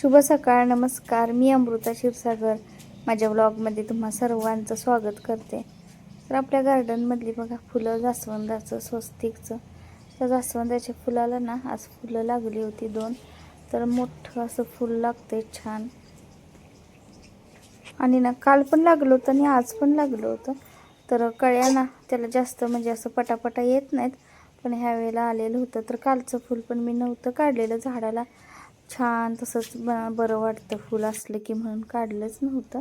शुभ सकाळ नमस्कार. मी अमृता क्षीरसागर. माझ्या ब्लॉगमध्ये तुम्हा सर्वांचं स्वागत करते. तर आपल्या गार्डनमधली बघा फुलं जास्वंदाचं स्वस्तिकचं. त्या जास्वंदाच्या फुलाला ना आज फुलं लागली होती दोन. तर मोठं असं फुल लागतंय छान. आणि ना काल पण लागलं होतं आणि आज पण लागलं होतं. तर कळ्या ना त्याला जास्त म्हणजे असं पटापटा येत नाहीत. पण ह्या वेळेला आलेलं होतं. तर कालचं फुल पण मी नव्हतं काढलेलं झाडाला. छान तसंच ब बरं वाटतं फुल असलं की म्हणून काढलंच नव्हतं.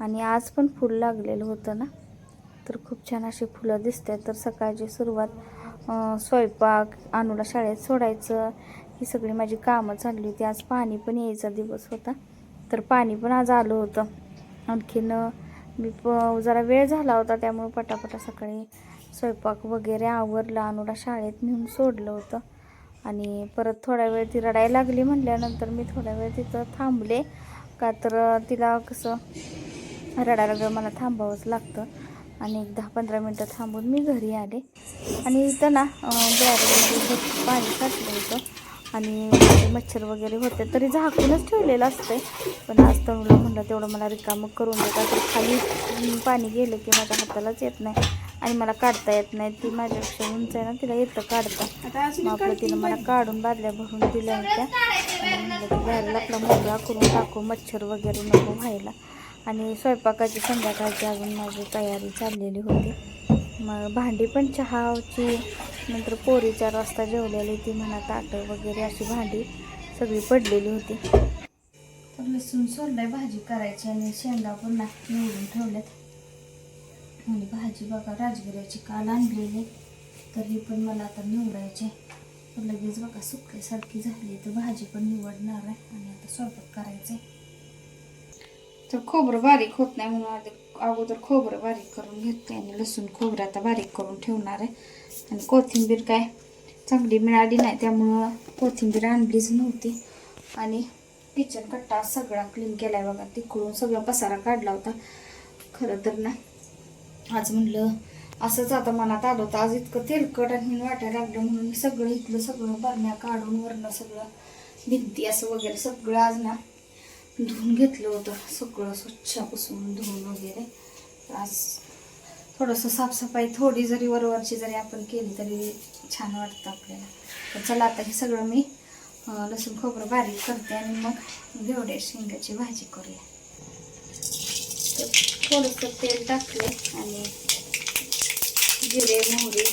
आणि आज पण फूल लागलेलं होतं ना. तर खूप छान अशी फुलं दिसतात. तर सकाळची सुरुवात स्वयंपाक अनुला शाळेत सोडायचं ही सगळी माझी कामं चालली होती. आज पाणी पण यायचा दिवस होता. तर पाणी पण आज आलं होतं. आणखीन मी प जरा वेळ झाला होता त्यामुळे पटापटा सकाळी स्वयंपाक वगैरे आवरला. अनुला शाळेत नेऊन सोडलं होतं. आणि परत थोडा वेळ ती रडायला लागली म्हटल्यानंतर मी थोडा वेळ तिथं थांबले. का तर तिला कसं रडायला लागलं मला थांबावंच लागतं. आणि एक दहा पंधरा मिनटं थांबून मी घरी आले. आणि इथं ना बॅरमध्ये पाणी साठलं होतं. आणि मच्छर वगैरे होते तरी झाकूनच ठेवलेलं असतंय. पण आज तरुला म्हणलं तेवढं मला रिकामं करून देतात तर खाली पाणी गेलं की माझ्या हातालाच येत नाही. आणि मला काढता येत नाही. ती माझ्यापेक्षा उंच आहे ना तिला येतं काढता. मग आपलं तिनं मला काढून बादल्या भरून दिल्या होत्या. बाहेरला आपला मोकळा करून टाकू मच्छर वगैरे नको व्हायला. आणि स्वयंपाकाची संध्याकाळची अजून माझी तयारी चाललेली होती. मग भांडी पण चहाची नंतर पोरी चार वाजता जेवलेली ती म्हणा ताटं वगैरे अशी भांडी सगळी पडलेली होती. तर लसूण भाजी करायची आणि शेंगा पण निवडून ठेवल्यात. आणि भाजी बघा राजगिऱ्याची काल आणलेली तर पण मला आता निवडायची तर लगेच बघा सुकल्यासारखी झाली तर भाजी पण निवडणार आहे आणि आता स्वयंपाक करायचे तर खोबरं बारीक होत नाही म्हणून आधी अगोदर खोबरं बारीक करून घेते आणि लसूण खोबरं आता बारीक करून ठेवणार आहे. आणि कोथिंबीर काय चांगली मिळाली नाही त्यामुळं कोथिंबीर आणलीच नव्हती. आणि किचन कट्टा सगळा क्लीन केला आहे बघा. तिकडून सगळा पसारा काढला होता. खरं तर ना आज म्हणलं असंच आता मनात आलं होतं. आज इतकं तेलकट आणि वाटायला लागलं म्हणून मी सगळं इथलं सगळं बरण्या काढून वरनं सगळं भिंती असं वगैरे सगळं आज ना धुवून घेतलं होतं. सगळं स्वच्छ पुसून धुवून वगैरे. आज थोडंसं साफसफाई थोडी जरी वरवरची जरी आपण केली तरी छान वाटतं आपल्याला. तर चला आता हे सगळं मी लसूण खोबरं बारीक करते आणि मग घेवड्या शेंगाची भाजी करूया. तर थोडंसं तेल टाकले आणि जिरे मोहरी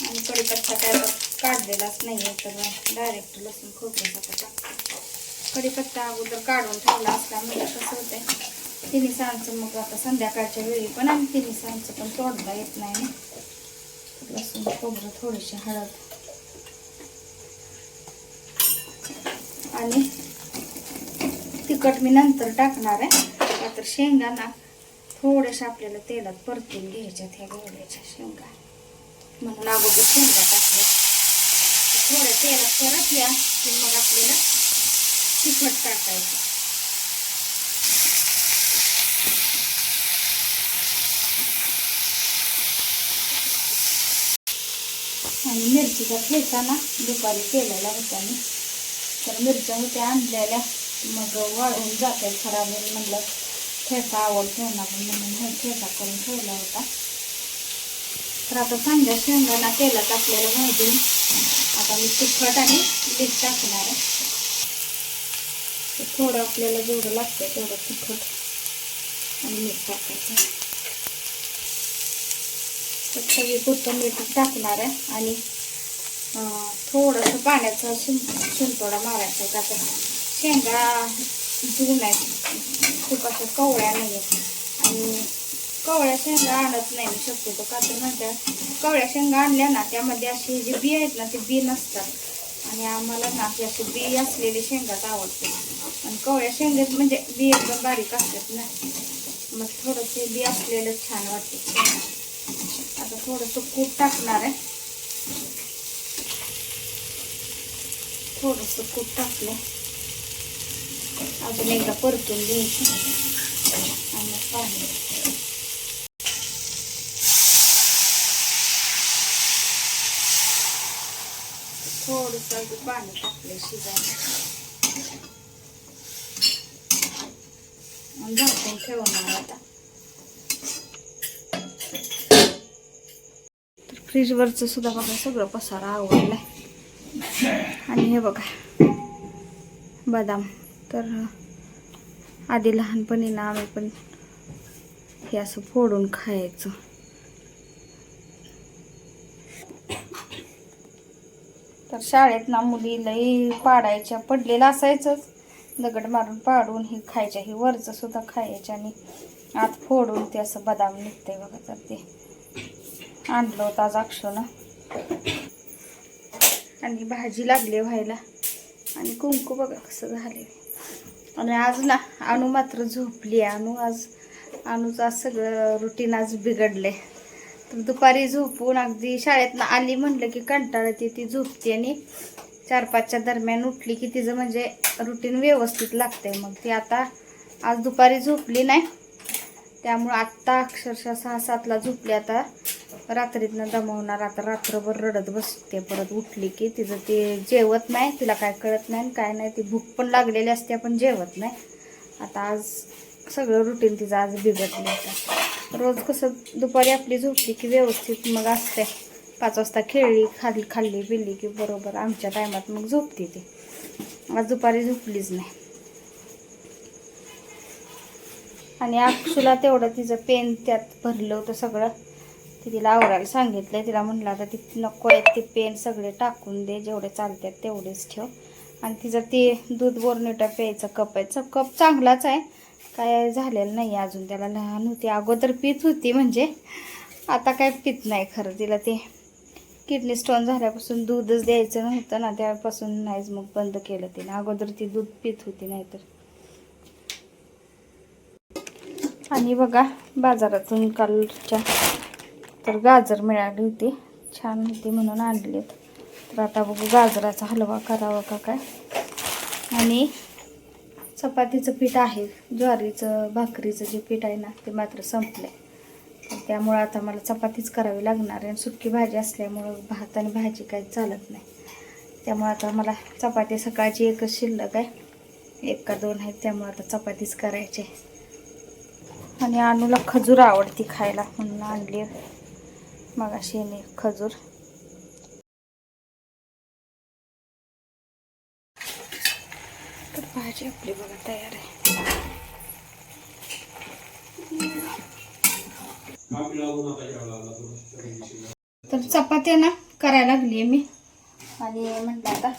आणि कढीपत्ता काय काढलेलाच नाही आहे तर डायरेक्ट लसूण खोबऱ्याचा टाकतो. कढीपत्ता अगोदर काढून ठेवला असला म्हणजे कसं होतंय. तिन्ही सांचं मग आता संध्याकाळच्या वेळी पण आणि तिन्ही सांचं पण तोडता येत नाही. ना लसूण खोबरं थोडीशी हळद. आणि तिखट मी नंतर टाकणार आहे. तर शेंगा ना थोड्याशा आपल्याला तेलात परतून घ्यायच्यात ह्या गवळ्याच्या शेंगा. म्हणून अगोदर शेंगा टाकले थोड्या तेलात परतल्या की मग आपल्याला तिखट टाकायचं. आणि मिरचीचा ठेचा ना दुपारी केलेला होता मी. तर मिरच्या होत्या आणलेल्या. मग वाळून जातात खराब म्हणलं. ठेचा आवडतो ना पण म्हणून हे ठेचा करून ठेवला होता. तर आता सांगा शेंगांना तेलात आपल्याला भाजून आता मी तिखट आणि मीठ टाकणार आहे. थोडं आपल्याला जेवढं लागतं तेवढं तिखट आणि मीठ टाकायचं तर सगळी कोथिंबीर टाकणार आहे आणि थोडंसं पाण्याचं शिं शिंतोडा मारायचा का शेंगा जुन आहेत खूप अशा कवळ्या नाही आहेत. आणि कवळ्या शेंगा आणत नाही मी शक्यतो. का तर म्हणतात कवळ्या शेंगा आणल्या ना त्यामध्ये असे जे बी आहेत ना ते बी नसतात. आणि आम्हाला ना की असे बी असलेली शेंगाच आवडते. आणि कवळ्या शेंगात म्हणजे बी एकदम बारीक असतात ना. मग थोडंसे बी असलेलं छान वाटते. आता थोडंसं कूट टाकणार आहे. थोडंसं कूट टाकलं अजून एकदा परतून घ्यायचं. आणि पाणी. थोडस अजून पाणी टाकलं शिजायला. झाकून ठेवणार आता. तर फ्रीजवरचं सुद्धा बघा सगळं पसारा आवडलाय आणि हे बघा बदाम. तर आधी लहानपणी ना आम्ही पण हे असं फोडून खायचं. तर शाळेत ना मुली लई पाडायच्या पडलेलं असायचंच. दगड मारून पाडून हे खायच्या हे वरचं सुद्धा खायच्या आणि आत फोडून ते असं बदाम निघतंय बघा तर ते. आणलं होतं आज अक्षरनं आणि भाजी लागली व्हायला. आणि कुंकू बघा कसं झाले आणि आज ना अणू मात्र झोपली अनु आज अनुचं आज सगळं रुटीन आज बिघडलं तर दुपारी झोपून अगदी शाळेतनं आली म्हणलं की कंटाळते ती झोपते आणि चार पाचच्या दरम्यान उठली की तिचं म्हणजे रुटीन व्यवस्थित लागतंय मग. ती आता आज दुपारी झोपली नाही. त्यामुळं आत्ता अक्षरशः सहा सातला झोपली आता. रात्रीतनं दमवणार आता रात्रभर रडत बसते परत उठली की तिचं ते जेवत नाही तिला काय कळत नाही आणि काय नाही ती भूक पण लागलेली असते पण जेवत नाही. आता आज सगळं रुटीन तिचं आज बिघडलं होतं. रोज कसं दुपारी आपली झोपली की व्यवस्थित मग असते. पाच वाजता खेळली खाल्ली खाल्ली पिल्ली की बरोबर आमच्या टायमात मग झोपते ती. आज दुपारी झोपलीच नाही. आणि अक्षुला तेवढं तिचं पेन त्यात भरलं होतं सगळं. की तिला आवरायला सांगितलं तिला म्हणलं आता ती नको आहेत ते पेन सगळे टाकून दे जेवढे चालतात तेवढेच ठेव. आणि तिचं ते दूध बोरनेटा प्यायचा कप आहे कप चांगलाच आहे. काय झालेलं नाही अजून त्याला लहान होती. अगोदर पित होती म्हणजे आता काय पित नाही खरं. तिला ते किडनी स्टोन झाल्यापासून दूधच द्यायचं नव्हतं ना त्यापासून नाहीच मग बंद केलं तिने. अगोदर ती दूध पित होती नाहीतर. आणि बघा बाजारातून कालच्या तर गाजर मिळाली होती. छान होती म्हणून आणली. तर आता बघू गाजराचा हलवा करावा का काय. आणि चपातीचं पीठ आहे. ज्वारीचं भाकरीचं जे पीठ आहे ना ते मात्र संपलंय. आहे त्यामुळं आता मला चपातीच करावी लागणार आहे. आणि सुकी भाजी असल्यामुळं भात आणि भाजी काही चालत नाही. त्यामुळं आता मला चपाती सकाळची एकच शिल्लक आहे. एक का दोन आहेत त्यामुळं आता चपातीच करायची आहे. आणि अनुला खजूर आवडती खायला म्हणून आणली मग अशी खजूर. तर भाजी आपली बघा तयार आहे. तर चपात्या ना करायला लागली मी. आणि म्हटलं आता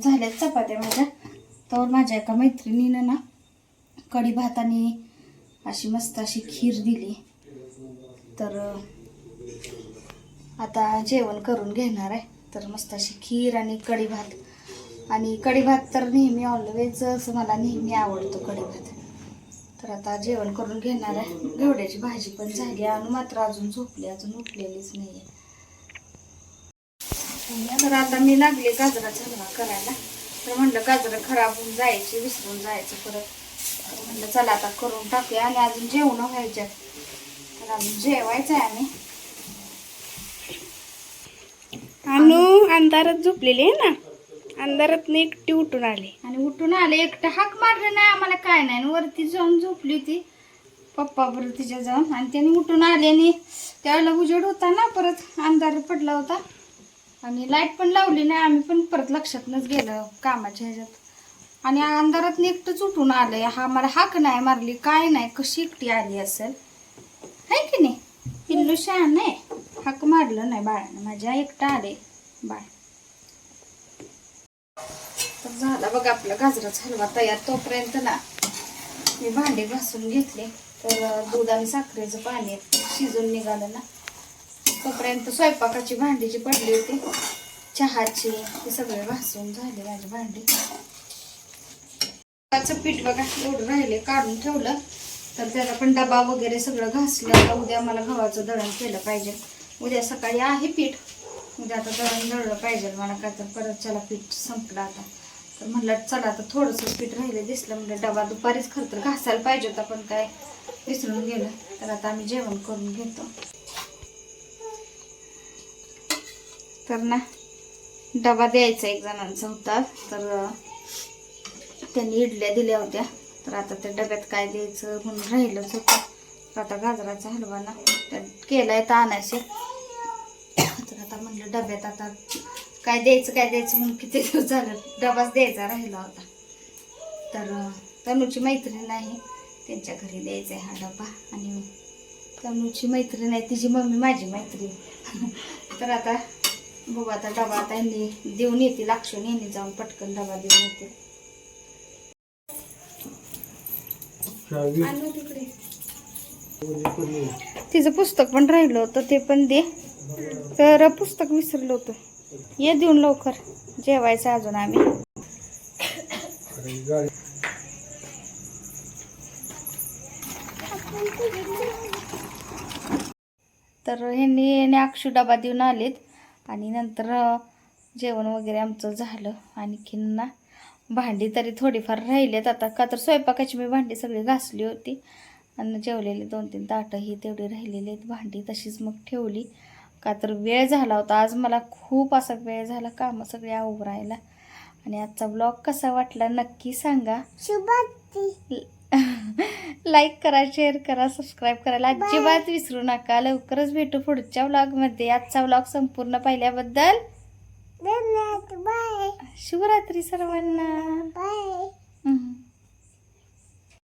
झाल्यात चपात्या माझ्या. तर माझ्या एका मैत्रिणीनं ना कढी भात आणि अशी मस्त अशी खीर दिली. तर आता जेवण करून घेणार आहे. तर मस्त अशी खीर आणि कढी भात आणि कढी भात तर नेहमी ऑलवेज असं मला नेहमी आवडतो कढी भात तर आता जेवण करून घेणार आहे. घेवड्याची भाजी पण झाली आणि मात्र अजून झोपली अजून उठलेलीच नाही आहे तर आता मी लागले गाजराचा हलवा करायला. तर म्हणलं गाजरं खराब होऊन जायची विसरून जायचं परत. म्हणलं चला आता करून टाकूया आणि अजून जेवण व्हायच्यात. तर अजून जेवायचं आहे आम्ही. अंधारात झोपलेली आहे ना? अंधारात एकटी उठून आली. आणि उठून आले एकटं हाक मारलं नाही आम्हाला काय नाही. आणि वरती जाऊन झोपली होती. पप्पा बरोबर तिच्या जाऊन. आणि त्याने उठून आले आणि त्यावेळेला उजेड होता ना परत अंधार पडला होता. आणि लाइट पण लावली नाही. आम्ही पण परत लक्षातनच गेलं कामाच्या ह्याच्यात. आणि अंधारात एकटंच उठून आलंय हा मला हाक नाही मारली काय नाही कशी एकटी आली असेल? आहे की नाही? पिल्लू शहाण नाही हाक मारलं नाही बाळानं. माझ्या एकटं आले. बाय. तर झाला बघा आपला गाजराचा हलवा तयार तोपर्यंत ना मी भांडे घासून घेतले. तर दूध आणि साखरेचं पाणी शिजून निघालं ना. तोपर्यंत स्वयंपाकाची भांडी जी पडली होती चहाची ते सगळे घासून झाले माझे भांडी. पीठ बघा एवढं राहिले काढून ठेवलं. तर त्याचा पण डबा वगैरे सगळं घासलं. उद्या मला गव्हाचं दळण केलं पाहिजे. उद्या सकाळी आहे पीठ. म्हणजे आता दळण दळलं पाहिजे मला काय तर परत चला पीठ संपलं आता. तर म्हणलं चला आता थोडंसं पीठ राहिलं दिसलं म्हणजे डबा दुपारीच खरं तर घासायला पाहिजे होता पण काय विसरून गेलं. तर आता आम्ही जेवण करून घेतो. तर ना डबा द्यायचा एक जणांचा होता. तर त्यांनी इडल्या दिल्या होत्या. तर आता त्या डब्यात काय द्यायचं म्हणून राहिलंच होतं. तर आता गाजराचा हलवा ना तर केलाय तर आणायचे. आता म्हणलं डब्यात आता काय द्यायचं काय द्यायचं म्हणून किती दिवस झालं डबाच द्यायचा राहिला होता. तर तनूची मैत्रीण आहे त्यांच्या घरी द्यायचा आहे हा डबा आणि तनूची मैत्रीण आहे तिची मम्मी माझी मैत्रीण. तर आता बघू आता डबा आता यांनी देऊन येतील अक्षून यांनी जाऊन पटकन डबा देऊन येतील तिकडे तिचं पुस्तक पण राहिलं होतं ते पण दे. तर पुस्तक विसरलं होतं. ये देऊन लवकर. जेवायचं अजून आम्ही. तर ह्यांनी ह्यांनी अक्षू डबा देऊन आलेत. आणि नंतर जेवण वगैरे आमचं झालं. आणखीन ना भांडी तरी थोडीफार राहिलेत. आता का तर स्वयंपाकाची मी भांडी सगळी घासली होती. आणि जेवलेली दोन तीन ताटंही तेवढी राहिलेली आहेत. भांडी तशीच मग ठेवली. का तर वेळ झाला होता. आज मला खूप असा वेळ झाला कामं सगळी आवरायला. आणि आजचा ब्लॉग कसा वाटला नक्की सांगा. लाईक करा शेअर करा सबस्क्राईब करायला अजिबात विसरू नका. लवकरच भेटू पुढच्या व्लॉगमध्ये आजचा व्लॉग संपूर्ण पाहिल्याबद्दल बाय शुभरात्री सर्वांना. बाय